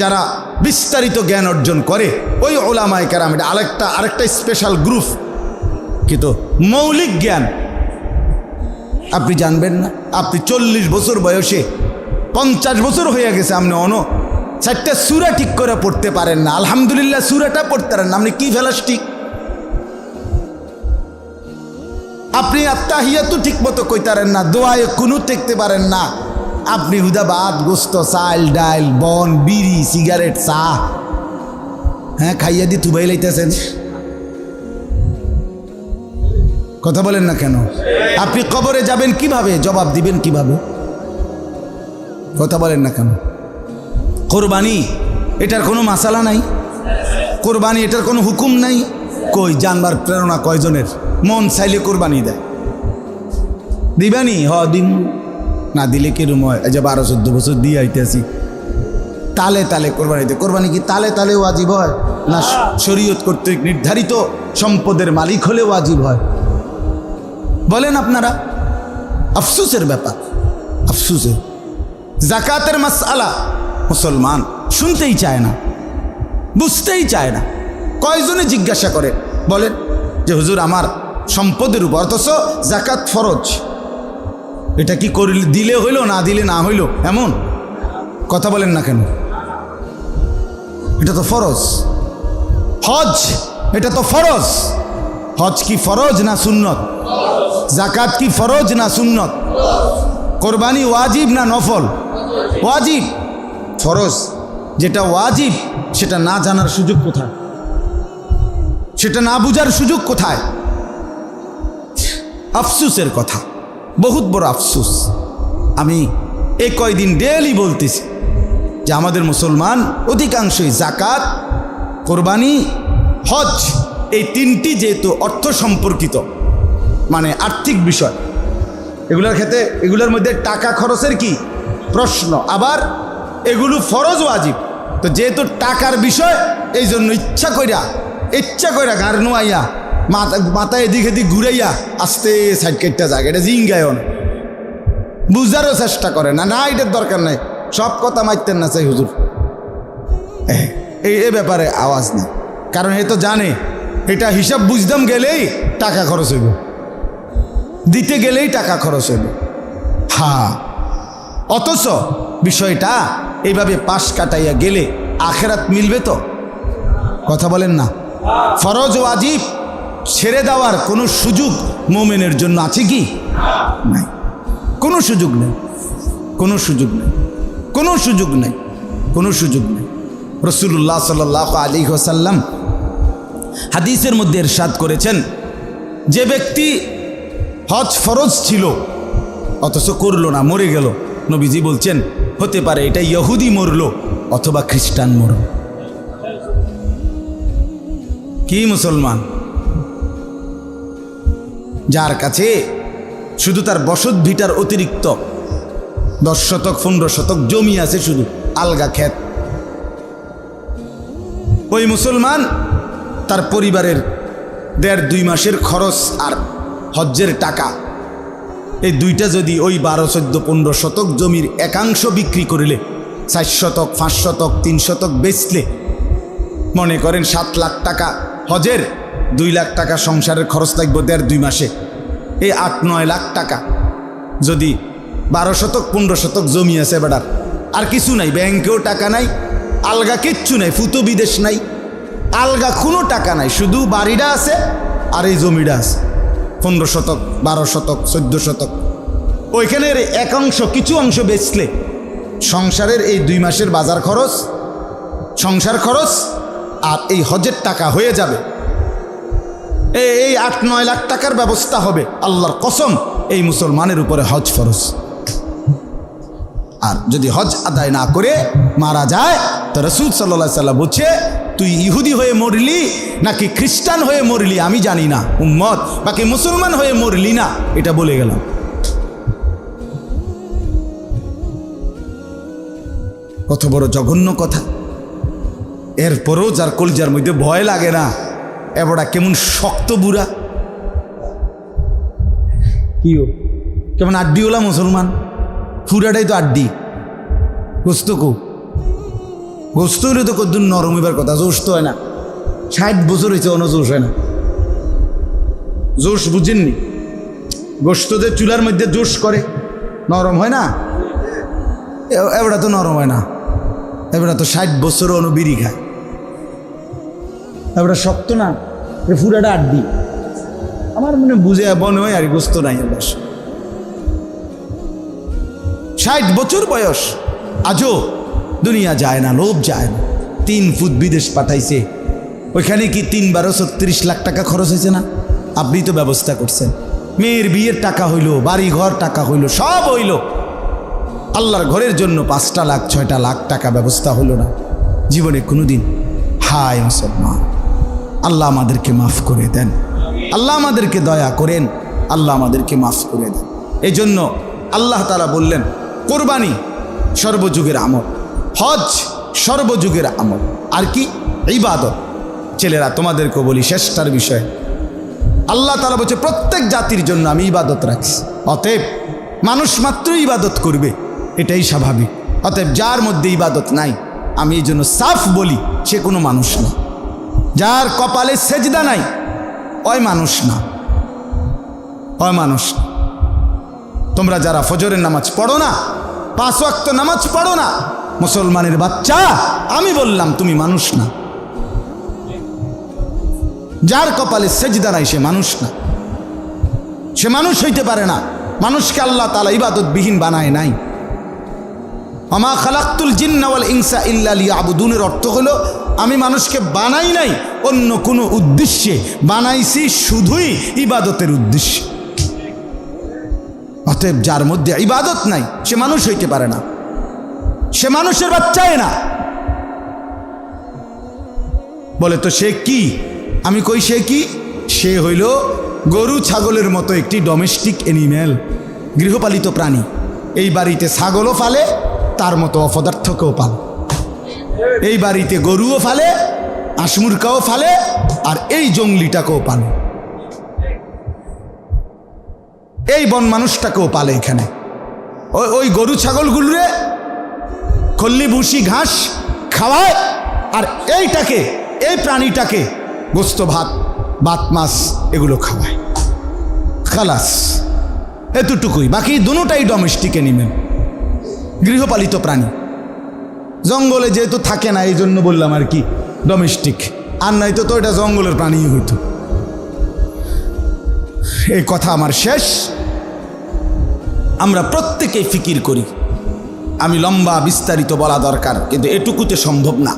যারা বিস্তারিত জ্ঞান অর্জন করে, ওই ওলামায় কেরাম, এটা আরেকটা আরেকটা স্পেশাল গ্রুপ কিন্তু মৌলিক জ্ঞান। আপনি জানবেন না, আপনি চল্লিশ বছর বয়সে, পঞ্চাশ বছর হয়ে গেছে, আপনি অন, চারটা সুরা ঠিক করে পড়তে পারেন না। আলহামদুলিল্লাহ, সুরাটা পড়তে পারেন না, আপনি কি ফেলাস্টিক? আপনি আত্মাহিয়া তো ঠিক মতো কইতারেন না, দোয়ায় কোনো দেখতে পারেন না। আপনি হুদা গোস্ত চাল ডাল বন, বিড়ি, সিগারেট চা হ্যাঁ খাইয়া দি তুবাই লাইতেছেন। কথা বলেন না কেন? আপনি কবরে যাবেন কীভাবে? জবাব দিবেন কীভাবে? কথা বলেন না কেন? কোরবানি, এটার কোনো মাসালা নাই। কোরবানি, এটার কোনো হুকুম নাই। কই, জানবার প্রেরণা কয়জনের? মন চাইলে কোরবানি দেয়। দিবানি? হ দিন না দিলে কিরম হয়? এই যে বারো চোদ্দ বছর দিয়ে আইতেছি। তালে তালে কোরবানি দেয় কোরবানি কি তালে তালে ওয়াজিব হয়? না শরীয়ত কর্তৃক নির্ধারিত সম্পদের মালিক হলে ওয়াজিব হয়। বলেন আপনারা, আফসুসের ব্যাপার। আফসুসের। জাকাতের মাসআলা মুসলমান শুনতেই চায় না, বুঝতেই চায় না। কয়জনে জিজ্ঞাসা করে? বলেন যে, হুজুর, আমার সম্পদের উপর, অথচ জাকাত ফরজ। এটা কি করিলে দিলে হইল, না দিলে না হইল? এমন? কথা বলেন না কেন? এটা তো ফরজ। হজ, এটা তো ফরজ। হজ কি ফরজ না সুন্নত? জাকাত কি ফরজ না সুন্নত? কোরবানি ওয়াজিব না নফল? ওয়াজিব। ফরজ। যেটা ওয়াজিব, সেটা না জানার সুযোগ কোথায়? সেটা না বুঝার সুযোগ কোথায়? আফসুসের কথা। বহুত বড় আফসুস। আমি এই কয়দিন ডেলি বলতেছি যে আমাদের মুসলমান অধিকাংশই জাকাত কোরবানি, হজ, এই তিনটি যেহেতু অর্থ সম্পর্কিত মানে আর্থিক বিষয়। এগুলোর ক্ষেত্রে, এগুলোর মধ্যে টাকা খরচের কি প্রশ্ন। আবার এগুলো ফরজ ওয়াজিব। তো যেহেতু টাকার বিষয় এই জন্য ইচ্ছা কইরা ইচ্ছা কইরা গাড় নোয়াইয়া মাথা মাথায় এদিক এদিক ঘুরাইয়া আস্তে সাইড কেটটা যাক, এটা জিঙ্গায়ন। বুঝারও চেষ্টা করে না না, এটার দরকার নাই। সব কথা মারতেন না চাই হুজুর। এই এ ব্যাপারে আওয়াজ নেই। কারণ এ তো জানে, এটা হিসাব বুঝতাম গেলেই টাকা খরচ হইব। দিতে গেলেই টাকা খরচ হইব। হ্যাঁ অথচ বিষয়টা এইভাবে পাশ কাটাইয়া গেলে আখেরাত মিলবে তো? কথা বলেন না। ফরজ ও ওয়াজিব ছেড়ে দেওয়ার কোনো সুযোগ মোমেনের জন্য আছে কি? নাই। কোনো সুযোগ নেই। কোনো সুযোগ নেই। কোনো সুযোগ নেই। কোনো সুযোগ নেই। রসুল্লাহ সাল আলী হোসাল্লাম হাদিসের মধ্যে এরশাদ করেছেন, যে ব্যক্তি হজ ফরজ ছিল, অথচ করল না, মরে গেল। নবীজি বলছেন, হতে পারে এটা ইহুদি মরল অথবা খ্রিস্টান মরল। কি মুসলমান? যার কাছে শুধু তার বসত ভিটার অতিরিক্ত দশ শতক, পনেরো শতক জমি আছে শুধু, আলগা ক্ষেত। ওই মুসলমান তার পরিবারের দেড় দুই মাসের খরচ আর হজ্জের টাকা। এই দুইটা যদি ওই বারো, চোদ্দ, পনেরো শতক জমির একাংশ বিক্রি করিলে চার শতক, পাঁচ শতক, তিন শতক বেচলে, মনে করেন সাত লাখ টাকা হজের দুই লাখ টাকা সংসারের খরচ লাগবে দেড় দুই মাসে। এই আট, নয় লাখ টাকা। যদি বারো শতক, পনেরো শতক জমি আছে বেড়ার আর কিছু নাই, ব্যাংকেও টাকা নাই, আলগা কিচ্ছু নাই ফুতো বিদেশ নাই। আলগা কোনো টাকা নাই, শুধু বাড়িটা আছে আর এই জমিটা আছে। পনেরো শতক, বারো শতক, চোদ্দ শতক। ওইখানের এক অংশ, কিছু অংশ বেচলে সংসারের এই দুই মাসের বাজার খরচ, সংসার খরচ আর এই হজের টাকা হয়ে যাবে। এই আট, নয় লাখ টাকার ব্যবস্থা হবে। আল্লাহর কসম, এই মুসলমানের উপরে হজ ফরজ। আর যদি হজ আদায় না করে মারা যায়, তো রসুল সাল্লা সাল্লাম বলছে, তুই ইহুদি হয়ে মরলি নাকি খ্রিস্টান হয়ে মরলি? আমি জানি না। উম্মত, বাকি মুসলমান হয়ে মরলি না। এটা বলে গেলাম। কত বড় জঘন্য কথা। এরপরও যার কলজার মধ্যে ভয় লাগে না। এবড়া কেমন শক্ত বুড়া। কিও? কেমন আড্ডিওলা মুসলমান? পুরাটাই তো আড্ডি। গোস্ত কো। গোস্ত হইলে তো কদ্দুর নরম হইবার কথা জোশ তো হয় না। ষাট বছর হয়েছে অন জোশ হয় না। জোশ বুঝেননি? গোস্তদের চুলার মধ্যে জোশ করে। নরম হয় না? এবড়া তো নরম হয় না। এবড়া তো ষাট বছর অনু বিড়ি খায়। এবারে শক্ত না? এ ফুরাটা আড্ডি আমার মনে বুঝে মনে হয় আর গোস্ত নাই এবার ষাট বছর বয়স। আজও দুনিয়া যায় না, লোভ যায় না। তিন ফুট বিদেশ পাঠাইছে। ওইখানে কি তিন বারো ছত্রিশ লাখ টাকা খরচ হয়েছে না? আপনি তো ব্যবস্থা করছেন। মেয়ের বিয়ের টাকা হইল বাড়ি ঘর টাকা হইল, সব হইল। আল্লাহর ঘরের জন্য পাঁচটা লাখ, ছয়টা লাখ টাকা ব্যবস্থা হলো না। জীবনে কোনোদিন, হায় মুসলমান। আল্লাহ আমাদেরকে মাফ করে দেন। আল্লাহ আমাদেরকে দয়া করেন, আল্লাহ আমাদেরকে মাফ করে দেন। এই জন্য আল্লাহ তারা বললেন, কোরবানি সর্বযুগের আমল, হজ সর্বযুগের আমল, আর কি? ইবাদত। ছেলেরা তোমাদেরকে বলি শেষটার বিষয়। আল্লাহ তালা বলছে, প্রত্যেক জাতির জন্য আমি ইবাদত রাখছি। অতএব মানুষ মাত্র ইবাদত করবে, এটাই স্বাভাবিক। অতএব যার মধ্যে ইবাদত নাই, আমি এই জন্য সাফ বলি, সে কোনো মানুষ না। যার কপালে সেজদা নাই, ওই মানুষ না। ওই মানুষ তোমরা যারা ফজরের নামাজ পড়ো না, পাঁচ ওয়াক্ত নামাজ পড়ো না, মুসলমানের বাচ্চা, আমি বললাম তুমি মানুষ না। যার কপালে সেজদা নাই, সে মানুষ না। সে মানুষ হইতে পারে না। মানুষকে আল্লাহ তালা ইবাদতবিহীন বানায় নাই। আমা খালাক্তুল জিন্নাওয়াল ইনসা ইল্লালি আবুদুনের অর্থ হলো, আমি মানুষকে বানাই নাই, অন্য কোনো উদ্দেশ্যে। বানাইছি শুধুই ইবাদতের উদ্দেশ্যে। অতএব যার মধ্যে ইবাদত নাই, সে মানুষ হইতে পারে না। সে মানুষের বাচ্চায় না। বলে তো সে কি? আমি কই সে কি? সে হইল গরু ছাগলের মতো একটি ডোমেস্টিক অ্যানিম্যাল গৃহপালিত প্রাণী। এই বাড়িতে ছাগলও ফালে তার মতো অপদার্থকেও পাল এই বাড়িতে গরুও ফালে আসমুরকাও ফালে, আর এই জঙ্গলিটাকেও পালে এই বন মানুষটাকেও পালে এখানে। ওই ওই গরু ছাগলগুলোরে খল্লি, ভুসি, ঘাস খাওয়ায়, আর এইটাকে, এই প্রাণীটাকে গোস্ত, ভাত ভাত মাছ এগুলো খাওয়ায়। খালাস। এতটুকুই। বাকি দুটাই ডোমেস্টিক অ্যানিমেল গৃহপালিত প্রাণী। জঙ্গলে যেহেতু থাকে না এই জন্য বললাম আর কি ডোমেস্টিক আর নাই তো এটা জঙ্গলের প্রাণী হইতো। এই কথা আমার শেষ। আমরা প্রত্যেকেই ফিকির করি। আমি লম্বা বিস্তারিত বলা দরকার, কিন্তু এটুকুতে সম্ভব না।